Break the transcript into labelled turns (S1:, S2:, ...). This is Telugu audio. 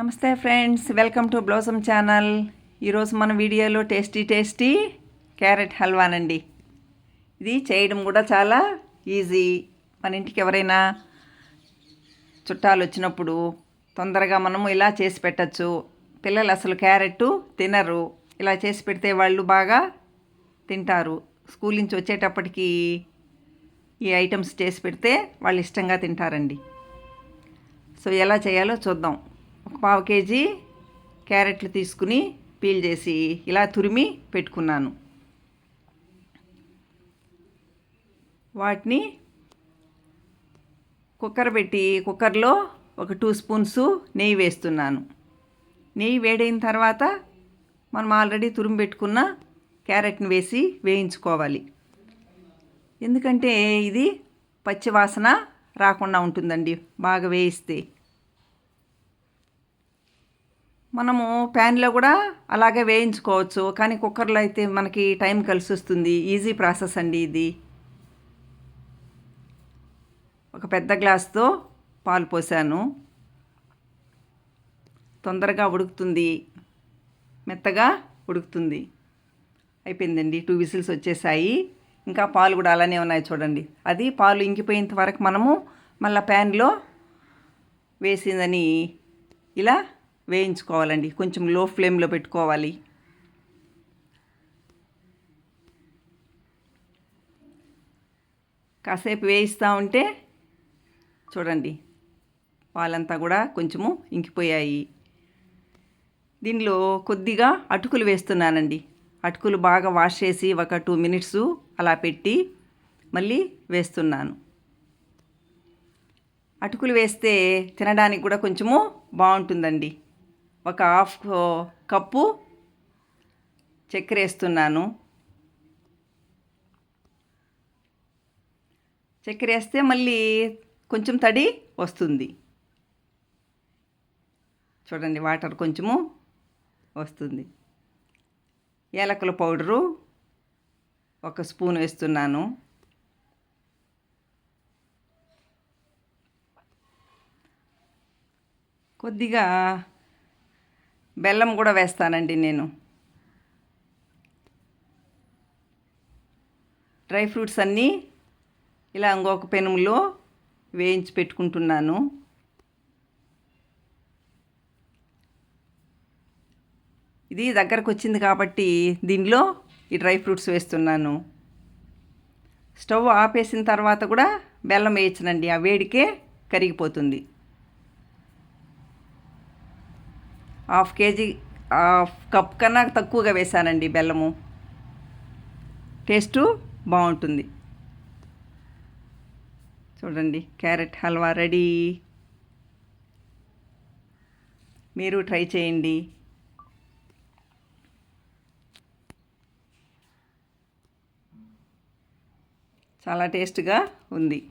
S1: నమస్తే friends welcome to Blossom channel. ఈరోజు మన వీడియోలో టేస్టీ టేస్టీ క్యారెట్ హల్వానండి. ఇది చేయడం కూడా చాలా ఈజీ. మన ఇంటికి ఎవరైనా చుట్టాలు వచ్చినప్పుడు తొందరగా మనము ఇలా చేసి పెట్టచ్చు. పిల్లలు అసలు క్యారెట్ తినరు. ఇలా చేసి పెడితే వాళ్ళు బాగా తింటారు. స్కూల్ నుంచి వచ్చేటప్పటికి ఈ ఐటమ్స్ చేసి పెడితే వాళ్ళు ఇష్టంగా తింటారండి. సో ఎలా చేయాలో చూద్దాం. ఒక పావు కేజీ క్యారెట్లు తీసుకుని పీల్ చేసి ఇలా తురిమి పెట్టుకున్నాను. వాటిని కుక్కర్ పెట్టి కుక్కర్లో ఒక టూ స్పూన్స్ నెయ్యి వేస్తున్నాను. నెయ్యి వేడైన తర్వాత మనం ఆల్రెడీ తురిమి పెట్టుకున్న క్యారెట్ని వేసి వేయించుకోవాలి. ఎందుకంటే ఇది పచ్చివాసన రాకుండా ఉంటుందండి బాగా వేయిస్తే. మనము ప్యాన్లో కూడా అలాగే వేయించుకోవచ్చు. కానీ కుక్కర్లో అయితే మనకి టైం కలిసి వస్తుంది ఈజీ ప్రాసెస్ అండి ఇది. ఒక పెద్ద గ్లాస్తో పాలు పోసాను. తొందరగా ఉడుకుతుంది. మెత్తగా ఉడుకుతుంది. అయిపోయిందండి. టూ విజిల్స్ వచ్చేసాయి. ఇంకా పాలు కూడా అలానే ఉన్నాయి చూడండి. అది పాలు ఇంకిపోయేంత వరకు మనము మళ్ళీ ప్యాన్లో వేసిందని ఇలా వేయించుకోవాలండి. కొంచెం లో ఫ్లేమ్లో పెట్టుకోవాలి. కాసేపు వేయిస్తూ ఉంటే చూడండి పాలంతా కూడా కొంచెము ఇంకిపోయాయి. దీనిలో కొద్దిగా అటుకులు వేస్తున్నానండి. అటుకులు బాగా వాష్ చేసి ఒక టూ మినిట్స్ అలా పెట్టి మళ్ళీ వేస్తున్నాను. అటుకులు వేస్తే తినడానికి కూడా కొంచెము బాగుంటుందండి. ఒక హాఫ్ కప్పు చక్కెర వేస్తున్నాను చక్కెర వేస్తే మళ్ళీ కొంచెం తడి వస్తుంది. చూడండి వాటర్ కొంచెము వస్తుంది. ఏలకుల పౌడరు ఒక స్పూన్ వేస్తున్నాను. కొద్దిగా బెల్లం కూడా వేస్తానండి నేను. డ్రై ఫ్రూట్స్ అన్నీ ఇలా ఇంకొక పెనుములో వేయించి పెట్టుకుంటున్నాను. ఇది దగ్గరకు వచ్చింది కాబట్టి దీనిలో ఈ డ్రై ఫ్రూట్స్ వేస్తున్నాను. స్టవ్ ఆపేసిన తర్వాత కూడా బెల్లం వేయించనండి. ఆ వేడికే కరిగిపోతుంది. హాఫ్ కేజీ హాఫ్ కప్ కన్నా తక్కువగా వేసానండి బెల్లము. టేస్టు బాగుంటుంది. చూడండి క్యారెట్ హల్వా రెడీ. మీరు ట్రై చేయండి. చాలా టేస్ట్గా ఉంది.